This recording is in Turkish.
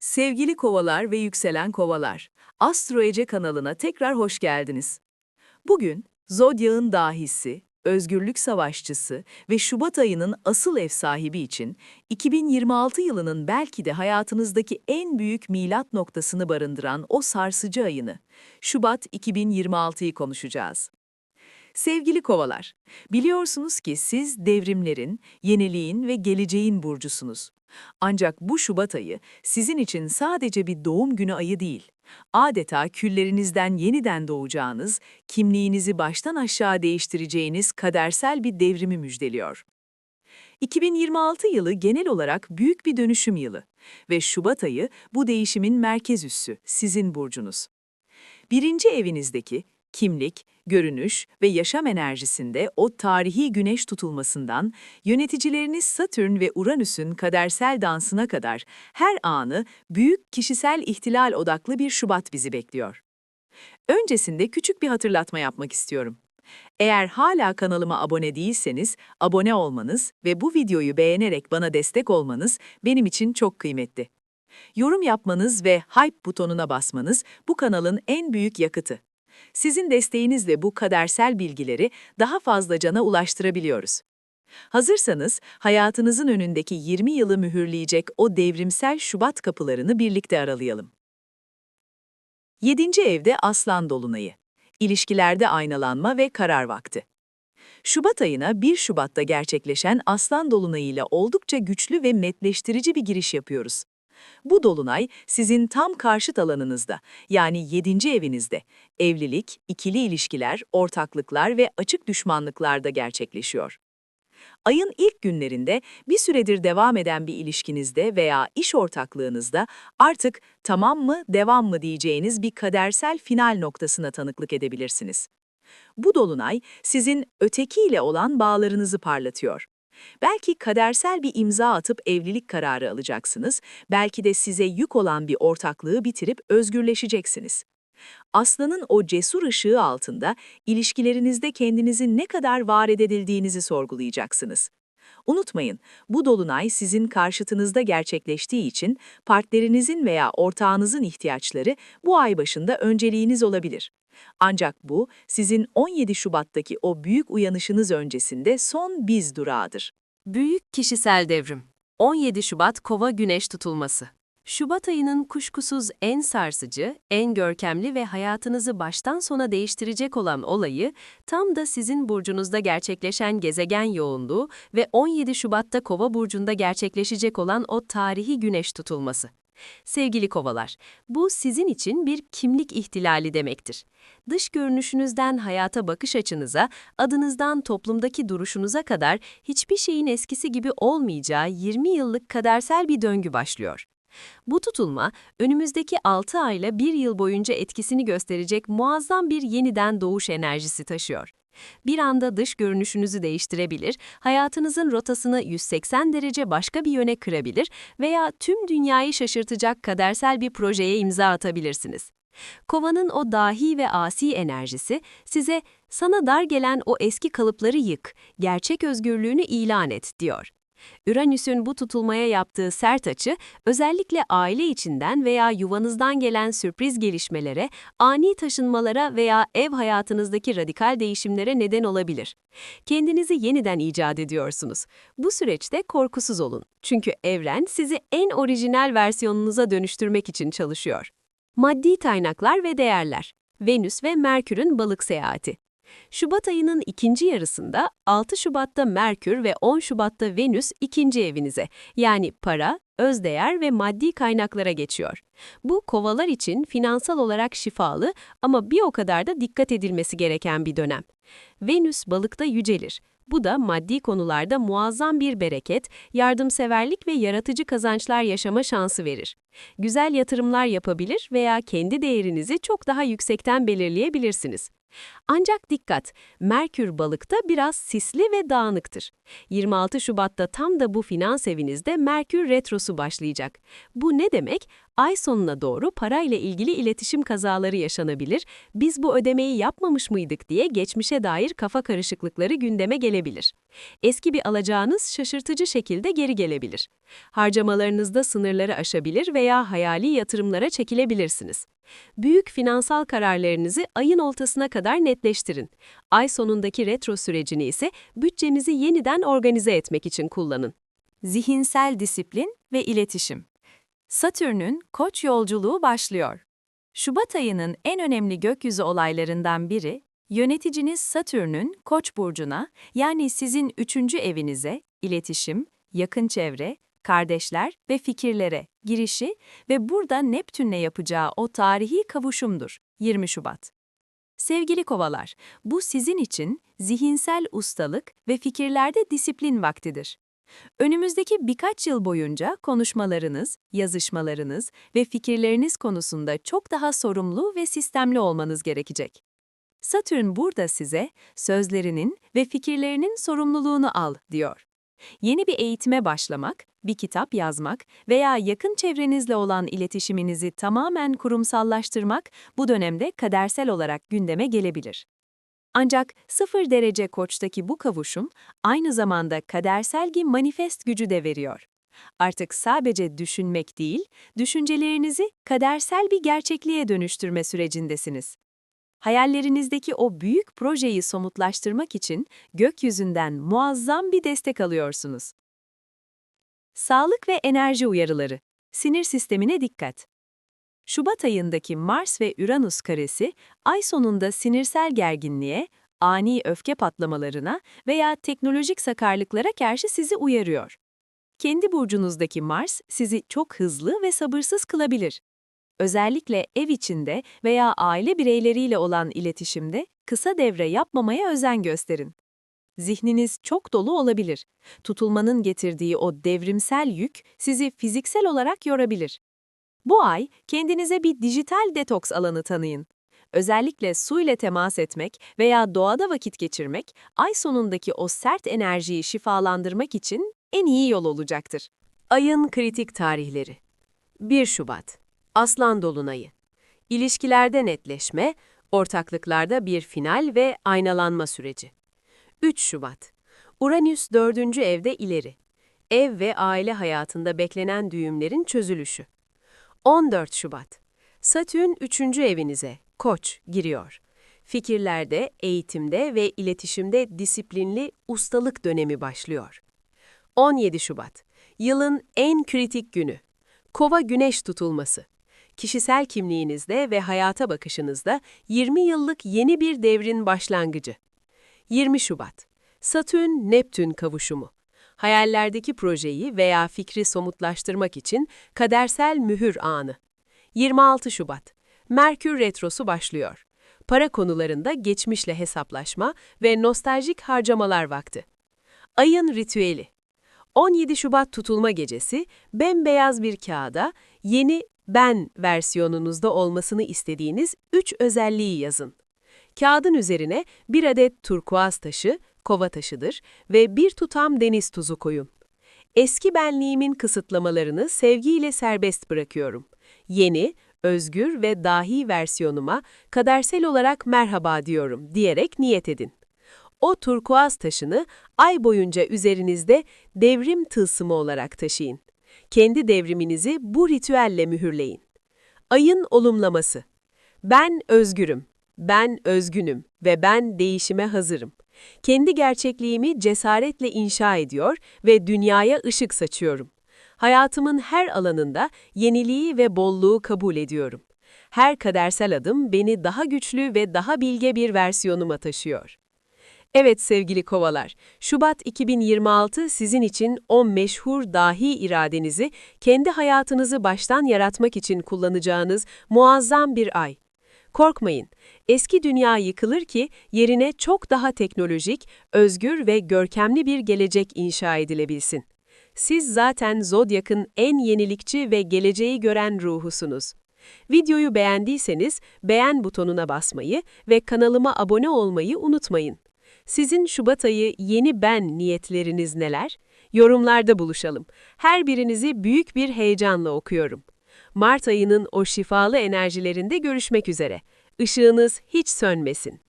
Sevgili kovalar ve yükselen kovalar, Astro Ece kanalına tekrar hoş geldiniz. Bugün Zodyak'ın dahisi, özgürlük savaşçısı ve Şubat ayının asıl ev sahibi için 2026 yılının belki de hayatınızdaki en büyük milat noktasını barındıran o sarsıcı ayını, Şubat 2026'yı konuşacağız. Sevgili kovalar, biliyorsunuz ki siz devrimlerin, yeniliğin ve geleceğin burcusunuz. Ancak bu Şubat ayı sizin için sadece bir doğum günü ayı değil. Adeta küllerinizden yeniden doğacağınız, kimliğinizi baştan aşağı değiştireceğiniz kadersel bir devrimi müjdeliyor. 2026 yılı genel olarak büyük bir dönüşüm yılı ve Şubat ayı bu değişimin merkez üssü, sizin burcunuz. Birinci evinizdeki kimlik, görünüş ve yaşam enerjisinde o tarihi güneş tutulmasından yöneticileriniz Satürn ve Uranüs'ün kadersel dansına kadar her anı büyük kişisel ihtilal odaklı bir Şubat bizi bekliyor. Öncesinde küçük bir hatırlatma yapmak istiyorum. Eğer hala kanalıma abone değilseniz, abone olmanız ve bu videoyu beğenerek bana destek olmanız benim için çok kıymetli. Yorum yapmanız ve hype butonuna basmanız bu kanalın en büyük yakıtı. Sizin desteğinizle bu kadersel bilgileri daha fazla cana ulaştırabiliyoruz. Hazırsanız hayatınızın önündeki 20 yılı mühürleyecek o devrimsel Şubat kapılarını birlikte aralayalım. 7. evde Aslan Dolunayı. İlişkilerde aynalanma ve karar vakti. Şubat ayına 1 Şubat'ta gerçekleşen Aslan Dolunayı ile oldukça güçlü ve netleştirici bir giriş yapıyoruz. Bu dolunay sizin tam karşıt alanınızda, yani 7. evinizde, evlilik, ikili ilişkiler, ortaklıklar ve açık düşmanlıklarda gerçekleşiyor. Ayın ilk günlerinde bir süredir devam eden bir ilişkinizde veya iş ortaklığınızda artık tamam mı, devam mı diyeceğiniz bir kadersel final noktasına tanıklık edebilirsiniz. Bu dolunay sizin ötekiyle olan bağlarınızı parlatıyor. Belki kadersel bir imza atıp evlilik kararı alacaksınız, belki de size yük olan bir ortaklığı bitirip özgürleşeceksiniz. Aslanın o cesur ışığı altında ilişkilerinizde kendinizi ne kadar var edildiğinizi sorgulayacaksınız. Unutmayın, bu dolunay sizin karşıtınızda gerçekleştiği için partnerinizin veya ortağınızın ihtiyaçları bu ay başında önceliğiniz olabilir. Ancak bu, sizin 17 Şubat'taki o büyük uyanışınız öncesinde son biz durağıdır. Büyük kişisel devrim. 17 Şubat Kova Güneş tutulması. Şubat ayının kuşkusuz en sarsıcı, en görkemli ve hayatınızı baştan sona değiştirecek olan olayı, tam da sizin burcunuzda gerçekleşen gezegen yoğunluğu ve 17 Şubat'ta Kova burcunda gerçekleşecek olan o tarihi güneş tutulması. Sevgili kovalar, bu sizin için bir kimlik ihtilali demektir. Dış görünüşünüzden hayata bakış açınıza, adınızdan toplumdaki duruşunuza kadar hiçbir şeyin eskisi gibi olmayacağı 20 yıllık kadersel bir döngü başlıyor. Bu tutulma, önümüzdeki 6 ayla 1 yıl boyunca etkisini gösterecek muazzam bir yeniden doğuş enerjisi taşıyor. Bir anda dış görünüşünüzü değiştirebilir, hayatınızın rotasını 180 derece başka bir yöne kırabilir veya tüm dünyayı şaşırtacak kadersel bir projeye imza atabilirsiniz. Kovanın o dahi ve asi enerjisi size sana dar gelen o eski kalıpları yık, gerçek özgürlüğünü ilan et diyor. Uranüs'ün bu tutulmaya yaptığı sert açı, özellikle aile içinden veya yuvanızdan gelen sürpriz gelişmelere, ani taşınmalara veya ev hayatınızdaki radikal değişimlere neden olabilir. Kendinizi yeniden icat ediyorsunuz. Bu süreçte korkusuz olun. Çünkü evren sizi en orijinal versiyonunuza dönüştürmek için çalışıyor. Maddi kaynaklar ve değerler. Venüs ve Merkür'ün balık seyahati. Şubat ayının ikinci yarısında 6 Şubat'ta Merkür ve 10 Şubat'ta Venüs ikinci evinize yani para, özdeğer ve maddi kaynaklara geçiyor. Bu kovalar için finansal olarak şifalı ama bir o kadar da dikkat edilmesi gereken bir dönem. Venüs balıkta yücelir. Bu da maddi konularda muazzam bir bereket, yardımseverlik ve yaratıcı kazançlar yaşama şansı verir. Güzel yatırımlar yapabilir veya kendi değerinizi çok daha yüksekten belirleyebilirsiniz. Ancak dikkat, Merkür balıkta biraz sisli ve dağınıktır. 26 Şubat'ta tam da bu finans evinizde Merkür retrosu başlayacak. Bu ne demek? Ay sonuna doğru parayla ilgili iletişim kazaları yaşanabilir, biz bu ödemeyi yapmamış mıydık diye geçmişe dair kafa karışıklıkları gündeme gelebilir. Eski bir alacağınız şaşırtıcı şekilde geri gelebilir. Harcamalarınızda sınırları aşabilir veya hayali yatırımlara çekilebilirsiniz. Büyük finansal kararlarınızı ayın ortasına kadar netleştirin. Ay sonundaki retro sürecini ise bütçenizi yeniden organize etmek için kullanın. Zihinsel disiplin ve iletişim. Satürn'ün Koç yolculuğu başlıyor. Şubat ayının en önemli gökyüzü olaylarından biri, yöneticiniz Satürn'ün Koç burcuna, yani sizin üçüncü evinize, iletişim, yakın çevre, kardeşler ve fikirlere girişi ve burada Neptün'le yapacağı o tarihi kavuşumdur. 20 Şubat. Sevgili kovalar, bu sizin için zihinsel ustalık ve fikirlerde disiplin vaktidir. Önümüzdeki birkaç yıl boyunca konuşmalarınız, yazışmalarınız ve fikirleriniz konusunda çok daha sorumlu ve sistemli olmanız gerekecek. Satürn burada size sözlerinin ve fikirlerinin sorumluluğunu al diyor. Yeni bir eğitime başlamak, bir kitap yazmak veya yakın çevrenizle olan iletişiminizi tamamen kurumsallaştırmak bu dönemde kadersel olarak gündeme gelebilir. Ancak sıfır derece koçtaki bu kavuşum aynı zamanda kadersel bir manifest gücü de veriyor. Artık sadece düşünmek değil, düşüncelerinizi kadersel bir gerçekliğe dönüştürme sürecindesiniz. Hayallerinizdeki o büyük projeyi somutlaştırmak için gökyüzünden muazzam bir destek alıyorsunuz. Sağlık ve enerji uyarıları. Sinir sistemine dikkat. Şubat ayındaki Mars ve Uranüs karesi, ay sonunda sinirsel gerginliğe, ani öfke patlamalarına veya teknolojik sakarlıklara karşı sizi uyarıyor. Kendi burcunuzdaki Mars sizi çok hızlı ve sabırsız kılabilir. Özellikle ev içinde veya aile bireyleriyle olan iletişimde kısa devre yapmamaya özen gösterin. Zihniniz çok dolu olabilir. Tutulmanın getirdiği o devrimsel yük sizi fiziksel olarak yorabilir. Bu ay kendinize bir dijital detoks alanı tanıyın. Özellikle su ile temas etmek veya doğada vakit geçirmek, ay sonundaki o sert enerjiyi şifalandırmak için en iyi yol olacaktır. Ayın kritik tarihleri 1 Şubat Aslan Dolunayı İlişkilerde netleşme, ortaklıklarda bir final ve aynalanma süreci. 3 Şubat Uranüs 4. evde ileri. Ev ve aile hayatında beklenen düğümlerin çözülüşü. 14 Şubat Satürn 3. evinize, Koç, giriyor. Fikirlerde, eğitimde ve iletişimde disiplinli ustalık dönemi başlıyor. 17 Şubat Yılın en kritik günü. Kova güneş tutulması. Kişisel kimliğinizde ve hayata bakışınızda 20 yıllık yeni bir devrin başlangıcı. 20 Şubat Satürn-Neptün kavuşumu. Hayallerdeki projeyi veya fikri somutlaştırmak için kadersel mühür anı. 26 Şubat Merkür Retrosu başlıyor. Para konularında geçmişle hesaplaşma ve nostaljik harcamalar vakti. Ayın ritüeli 17 Şubat tutulma gecesi, bembeyaz bir kağıda yeni ben versiyonunuzda olmasını istediğiniz 3 özelliği yazın. Kağıdın üzerine bir adet turkuaz taşı, kova taşıdır ve bir tutam deniz tuzu koyun. Eski benliğimin kısıtlamalarını sevgiyle serbest bırakıyorum. Yeni, özgür ve dahi versiyonuma kadersel olarak merhaba diyorum diyerek niyet edin. O turkuaz taşını ay boyunca üzerinizde devrim tılsımı olarak taşıyın. Kendi devriminizi bu ritüelle mühürleyin. Ayın olumlaması. Ben özgürüm, ben özgünüm ve ben değişime hazırım. Kendi gerçekliğimi cesaretle inşa ediyor ve dünyaya ışık saçıyorum. Hayatımın her alanında yeniliği ve bolluğu kabul ediyorum. Her kadersel adım beni daha güçlü ve daha bilge bir versiyonuma taşıyor. Evet sevgili kovalar, Şubat 2026 sizin için o meşhur dahi iradenizi kendi hayatınızı baştan yaratmak için kullanacağınız muazzam bir ay. Korkmayın, eski dünya yıkılır ki yerine çok daha teknolojik, özgür ve görkemli bir gelecek inşa edilebilsin. Siz zaten Zodyak'ın en yenilikçi ve geleceği gören ruhusunuz. Videoyu beğendiyseniz beğen butonuna basmayı ve kanalıma abone olmayı unutmayın. Sizin Şubat ayı yeni ben niyetleriniz neler? Yorumlarda buluşalım. Her birinizi büyük bir heyecanla okuyorum. Mart ayının o şifalı enerjilerinde görüşmek üzere. Işığınız hiç sönmesin.